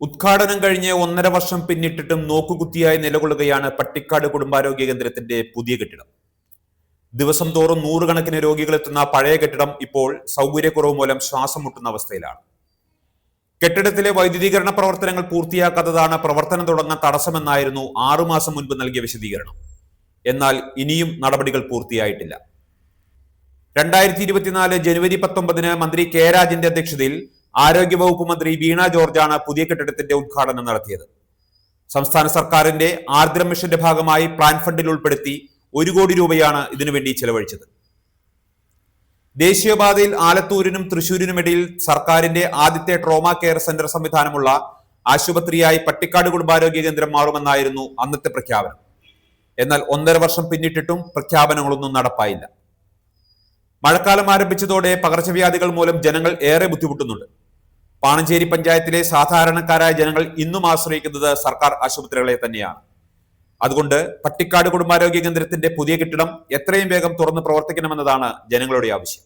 ഉദ്ഘാടനം കഴിഞ്ഞ് ഒന്നര വർഷം പിന്നിട്ടിട്ടും നോക്കുകുത്തിയായി നിലകൊള്ളുകയാണ് പട്ടിക്കാട് കുടുംബാരോഗ്യ കേന്ദ്രത്തിന്റെ പുതിയ കെട്ടിടം. ദിവസം തോറും നൂറുകണക്കിന് രോഗികൾ എത്തുന്ന പഴയ കെട്ടിടം ഇപ്പോൾ സൗകര്യക്കുറവ് മൂലം ശ്വാസം മുട്ടുന്ന അവസ്ഥയിലാണ്. കെട്ടിടത്തിലെ വൈദ്യുതീകരണ പ്രവർത്തനങ്ങൾ പൂർത്തിയാക്കാത്തതാണ് പ്രവർത്തനം തുടങ്ങാൻ തടസ്സമെന്നായിരുന്നു ആറുമാസം മുൻപ് നൽകിയ വിശദീകരണം. എന്നാൽ ഇനിയും നടപടികൾ പൂർത്തിയായിട്ടില്ല. രണ്ടായിരത്തി ഇരുപത്തിനാല് ജനുവരി പത്തൊമ്പതിന് മന്ത്രി കെ രാജിന്റെ അധ്യക്ഷതയിൽ ആരോഗ്യവകുപ്പ് മന്ത്രി വീണ ജോർജാണ് പുതിയ കെട്ടിടത്തിന്റെ ഉദ്ഘാടനം നടത്തിയത്. സംസ്ഥാന സർക്കാരിന്റെ ആർദ്രം മിഷന്റെ ഭാഗമായി പ്ലാൻ ഫണ്ടിൽ ഉൾപ്പെടുത്തി ഒരു കോടി രൂപയാണ് ഇതിനുവേണ്ടി ചെലവഴിച്ചത്. ദേശീയപാതയിൽ ആലത്തൂരിനും തൃശൂരിനുമിടയിൽ സർക്കാരിന്റെ ആദ്യത്തെ ട്രോമ കെയർ സെന്റർ സംവിധാനമുള്ള ആശുപത്രിയായി പട്ടിക്കാട് കുടുംബാരോഗ്യ കേന്ദ്രം മാറുമെന്നായിരുന്നു അന്നത്തെ പ്രഖ്യാപനം. എന്നാൽ ഒന്നര വർഷം പിന്നിട്ടിട്ടും പ്രഖ്യാപനങ്ങളൊന്നും നടപ്പായില്ല. മഴക്കാലം ആരംഭിച്ചതോടെ പകർച്ചവ്യാധികൾ മൂലം ജനങ്ങൾ ഏറെ ബുദ്ധിമുട്ടുന്നുണ്ട്. പാണഞ്ചേരി പഞ്ചായത്തിലെ സാധാരണക്കാരായ ജനങ്ങൾ ഇന്നും ആശ്രയിക്കുന്നത് സർക്കാർ ആശുപത്രികളെ തന്നെയാണ്. അതുകൊണ്ട് പട്ടിക്കാട് കുടുംബാരോഗ്യ കേന്ദ്രത്തിന്റെ പുതിയ കെട്ടിടം എത്രയും വേഗം തുറന്ന് പ്രവർത്തിക്കണമെന്നതാണ് ജനങ്ങളുടെ ആവശ്യം.